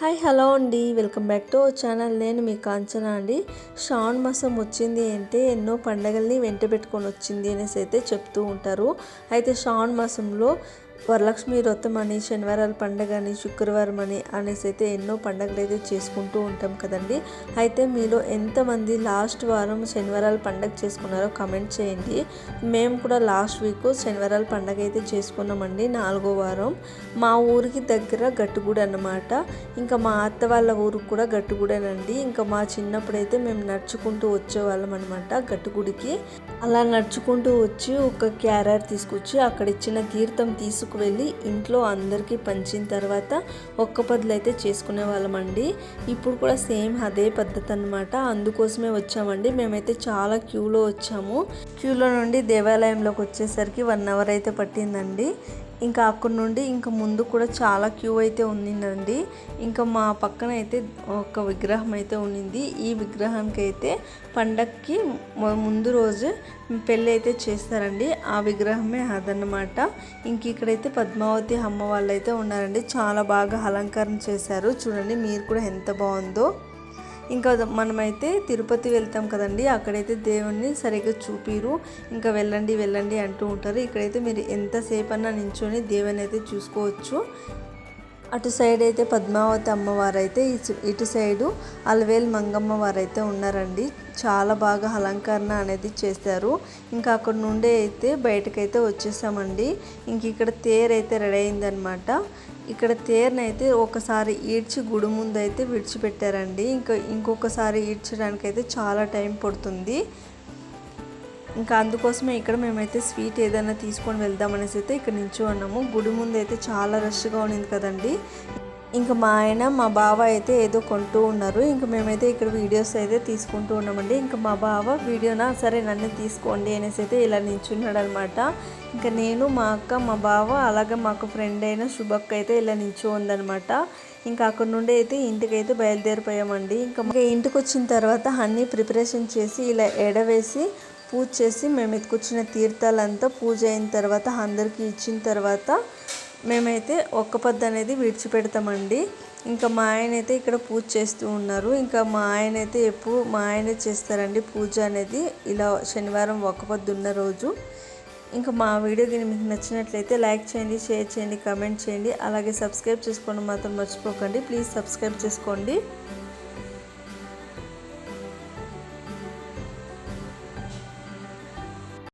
Hi hello అండి. Welcome back to channel. నేను మీ కాంచన అండి. శ్రావణ మాసం వచ్చింది అంటే ఎన్నో పండగల్ని వెంట పెట్టుకొని వచ్చింది అనేసి అయితే చెప్తూ ఉంటారు. అయితే శ్రావణ మాసంలో వరలక్ష్మి వ్రతం అని శనివారాల పండగ అని శుక్రవారం అని అనేసి అయితే ఎన్నో పండగలు అయితే చేసుకుంటూ ఉంటాం కదండి. అయితే మీలో ఎంతమంది లాస్ట్ వారం శనివారాల పండగ చేసుకున్నారో కమెంట్ చేయండి. మేము కూడా లాస్ట్ వీక్ శనివారాల పండగ అయితే చేసుకున్నామండి నాలుగో వారం. మా ఊరికి దగ్గర గట్టుగూడ అన్నమాట. ఇంకా మా అత్త వాళ్ళ ఊరికి కూడా గట్టుగూడేనండి. ఇంకా మా చిన్నప్పుడైతే మేము నడుచుకుంటూ వచ్చేవాళ్ళం అనమాట గట్టుగుడికి. అలా నడుచుకుంటూ వచ్చి ఒక క్యారర్ తీసుకొచ్చి అక్కడ ఇచ్చిన తీర్థం తీసుకువెళ్ళి ఇంట్లో అందరికీ పంచిన తర్వాత ఒక్క పదులు అయితే చేసుకునే వాళ్ళమండి. ఇప్పుడు కూడా సేమ్ అదే పద్ధతి అనమాట అందుకోసమే వచ్చామండి. మేమైతే చాలా క్యూలో వచ్చాము. క్యూలో నుండి దేవాలయంలోకి వచ్చేసరికి వన్ అవర్ అయితే పట్టిందండి. ఇంకా అక్కడ నుండి ఇంకా ముందు కూడా చాలా క్యూ అయితే ఉండిందండి. ఇంకా మా పక్కన అయితే ఒక విగ్రహం అయితే ఉండింది. ఈ విగ్రహానికి అయితే పండక్కి ముందు రోజు పెళ్ళి అయితే చేస్తారండి. ఆ విగ్రహమే అదన్నమాట. ఇంక ఇక్కడైతే పద్మావతి అమ్మ వాళ్ళు అయితే ఉన్నారండి. చాలా బాగా అలంకరణ చేశారు. చూడండి మీరు కూడా ఎంత బాగుందో. ఇంకా మనమైతే తిరుపతి వెళ్తాం కదండి. అక్కడైతే దేవుణ్ణి సరిగ్గా చూపిరు. ఇంకా వెళ్ళండి వెళ్ళండి అంటూ ఉంటారు. ఇక్కడైతే మీరు ఎంతసేపన్నా నించొని దేవుని అయితే చూసుకోవచ్చు. అటు సైడ్ అయితే పద్మావతి అమ్మవారు అయితే ఇటు- ఇటు సైడు అలవేలు మంగమ్మ వారు అయితే ఉన్నారండి. చాలా బాగా అలంకరణ అనేది చేశారు ఇంకా అక్కడ నుండే అయితే బయటకైతే వచ్చేసామండి. ఇంక ఇక్కడ తేరు అయితే రెడీ అయిందనమాట. ఇక్కడ తేరుని అయితే ఒకసారి ఈడ్చి గుడి ముందు అయితే విడిచిపెట్టారండి. ఇంకా ఇంకొకసారి ఈడ్చడానికి అయితే చాలా టైం పడుతుంది. ఇంకా అందుకోసమే ఇక్కడ మేమైతే స్వీట్ ఏదైనా తీసుకొని వెళ్దాం అనేసి అయితే ఇక్కడ నించో ఉన్నాము గుడి ముందు అయితే చాలా రష్గా ఉన్నింది కదండి. ఇంకా మా ఆయన మా బావ అయితే ఏదో కొంటూ ఉన్నారు. ఇంకా మేమైతే ఇక్కడ వీడియోస్ అయితే తీసుకుంటూ ఉన్నామండి. ఇంకా మా బావ వీడియోనా? సరే నన్ను తీసుకోండి అనేసి అయితే ఇలా నించున్నాడు అనమాట ఇంకా నేను మా అక్క మా బావ అలాగే మాకు ఫ్రెండ్ అయిన శుభక్క అయితే ఇలా నించో ఉందనమాట. ఇంకా అక్కడ నుండి అయితే ఇంటికి అయితే బయలుదేరిపోయామండి. ఇంకా ఇంటికి వచ్చిన తర్వాత అన్నీ ప్రిపరేషన్ చేసి ఇలా ఎడవేసి పూజ చేసి మేము ఎత్తుకొచ్చిన తీర్థాలంతా పూజ అయిన తర్వాత అందరికీ ఇచ్చిన తర్వాత మేమైతే ఒక్క పొద్దు అనేది విడిచిపెడతామండి. ఇంకా మా ఆయన అయితే ఇక్కడ పూజ చేస్తూ ఉన్నారు. ఇంకా మా ఆయన అయితే ఎప్పుడు మా ఆయనే చేస్తారండి పూజ అనేది. ఇలా శనివారం ఒక్క పొద్దు ఉన్న రోజు. ఇంకా మా వీడియో కానీ మీకు నచ్చినట్లయితే లైక్ చేయండి షేర్ చేయండి కమెంట్ చేయండి. అలాగే సబ్స్క్రైబ్ చేసుకోండి మాత్రం మర్చిపోకండి. ప్లీజ్ సబ్స్క్రైబ్ చేసుకోండి.